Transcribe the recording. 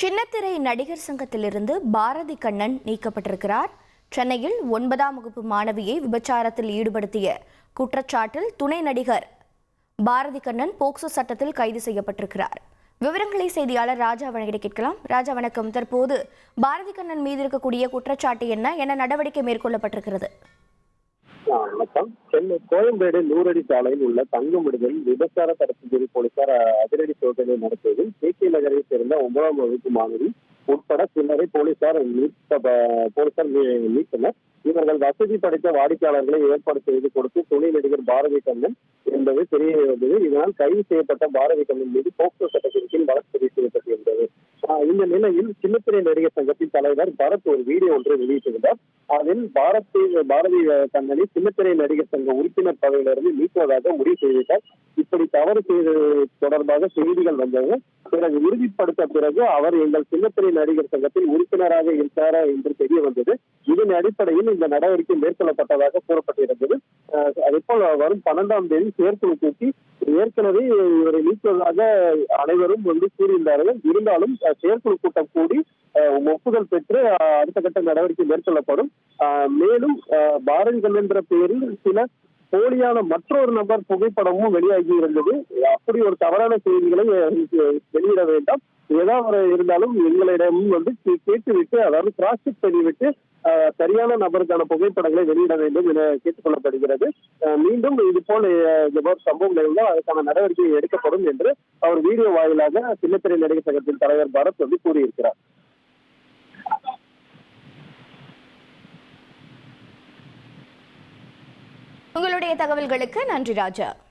சின்னத்திரை நடிகர் சங்கத்திலிருந்து பாரதி கண்ணன் நீக்கப்பட்டிருக்கிறார். சென்னையில் ஒன்பதாம் வகுப்பு மாணவியை விபச்சாரத்தில் ஈடுபடுத்திய குற்றச்சாட்டில் துணை நடிகர் பாரதி கண்ணன் போக்சோ சட்டத்தில் கைது செய்யப்பட்டிருக்கிறார். விவரங்களை செய்தியாளர் ராஜா வழங்கிட கேட்கலாம். ராஜா வணக்கம். தற்போது பாரதி கண்ணன் மீது இருக்கக்கூடிய குற்றச்சாட்டு என்ன? என நடவடிக்கை மேற்கொள்ளப்பட்டிருக்கிறது? வணக்கம். சென்னை கோயம்பேடு நூறடி சாலையில் உள்ள தங்கும் விடுதல் விபச்சார தடுப்பு போலீசார் அதிரடி சோதனை நடத்தியதில் கே கே நகரை சேர்ந்த ஒன்பதாம் வகுப்பு மாணவி உட்பட சிலரை போலீசார் மீட்க போலீசார் மீட்டனர். இவர்கள் வசதி படைத்த வாடிக்கையாளர்களை ஏற்பாடு செய்து கொடுத்து துணை நடிகர் பாரதி கண்ணன் என்பது தெரிய வந்தது. இதனால் கைது செய்யப்பட்ட பாரதி கண்ணன் மீது போக்சோ சட்டத்தின் கீழ் வழக்கு பதிவு செய்யப்பட்டிருந்தது. இந்த நிலையில் சின்னத்திரை நடிகர் சங்கத்தின் தலைவர் பரத் ஒரு வீடியோ ஒன்றை வெளியிட்டிருந்தார். அதில் பாரதி பாரதி கண்ணனை சின்னத்திரை நடிகர் சங்க உறுப்பினர் பதவியிலிருந்து நீக்குவதாக முடிவு செய்துவிட்டார். இப்படி தவறு செய்தது தொடர்பாக செய்திகள் வந்தது. பிறகு உறுதிப்படுத்த பிறகு அவர் எங்கள் சின்னத்திரை நடிகர் சங்கத்தில் உறுப்பினராக இருக்கிறாரா என்று தெரிய வந்தது. இதன் அடிப்படையில் இந்த நடவடிக்கை மேற்கொள்ளப்பட்டதாக கூறப்பட்டிருந்தது. அதேபோல் வரும் பன்னெண்டாம் தேதி செயற்குழு கூட்டி ஏற்கனவே இவரை நீக்குவதாக அனைவரும் வந்து கூறியிருந்தார்கள். இருந்தாலும் செயற்குழு கூட்டம் கூடி ஒப்புதல் பெற்று அடுத்த கட்ட நடவடிக்கை மேற்கொள்ளப்படும். மேலும் அஹ், பாரதி கண்ணன் என்ற பெயரில் சில போலியான மற்றொரு நபர் புகைப்படமும் வெளியாகி இருந்தது. அப்படி ஒரு தவறான செய்திகளை வெளியிட வேண்டாம். ஏதாவது இருந்தாலும் எங்களிடமும் வந்து கே- கேட்டுவிட்டு அதாவது கிராஸ் செக் பண்ணிவிட்டு சரியான நபருக்கான புகைப்படங்களை வெளியிட வேண்டும் என கேட்டுக்கொள்ளப்படுகிறது. மீண்டும் இது போல அஹ், இந்த மாதிரி சம்பவங்கள் இருந்தால் அதுக்கான நடவடிக்கை எடுக்கப்படும் என்று அவர் வீடியோ வாயிலாக சின்னத்திரை நடிகர் சங்கத்தின் தலைவர் பரத் வந்து கூறியிருக்கிறார். உங்களுடைய தகவல்களுக்கு நன்றி ராஜா.